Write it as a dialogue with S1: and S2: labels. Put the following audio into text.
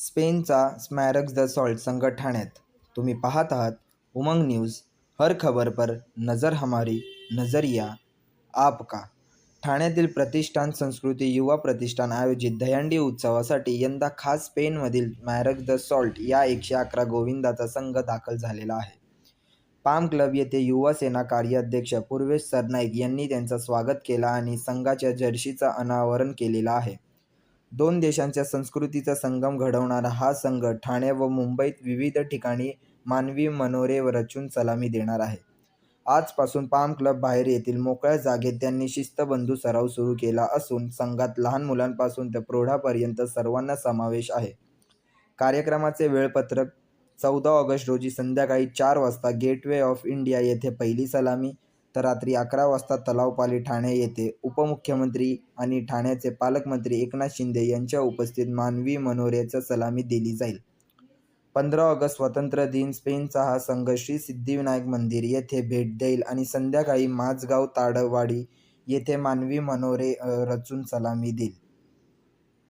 S1: स्पेनचा स्मॅरक्स the salt संघ ठाण्यात तुम्ही पाहत आहात उमंग न्यूज हर खबर पर नजर हमारी नजरिया आपका. ठाण्यातील प्रतिष्ठान संस्कृती युवा प्रतिष्ठान आयोजित दहंडी उत्सवासाठी यंदा खास स्पेनमधील मॅरक द सॉल्ट या एकशे अकरा गोविंदाचा संघ दाखल झालेला आहे. पाम क्लब येथे युवा सेना कार्याध्यक्ष पूर्वेश सरनाईक यांनी त्यांचं स्वागत केला आणि संघाच्या जर्सीचं अनावरण केलेलं आहे. दोन देशांच्या संस्कृतीचा संगम घडवणारा हा संघ ठाणे व मुंबईत विविध ठिकाणी मानवी मनोरे रचून सलामी देणार आहे. आजपासून पाम क्लब बाहेर येथील मोकळ्या जागेत त्यांनी शिस्तबंधू सराव सुरू केला असून संघात लहान मुलांपासून ते प्रौढापर्यंत सर्वांना समावेश आहे. कार्यक्रमाचे वेळपत्रक चौदा ऑगस्ट रोजी संध्याकाळी चार वाजता गेटवे ऑफ इंडिया येथे पहिली सलामी तर रात्री अकरा वाजता तलावपाली ठाणे येथे उपमुख्यमंत्री आणि ठाण्याचे पालकमंत्री एकनाथ शिंदे यांच्या उपस्थित मानवी मनोऱ्याच्या सलामी दिली जाईल. पंधरा ऑगस्ट स्वातंत्र्य दिन स्पेनचा हा संघ श्री सिद्धिविनायक मंदिर येथे भेट देईल आणि संध्याकाळी माझगाव ताडवाडी येथे मानवी मनोरे रचून सलामी देईल.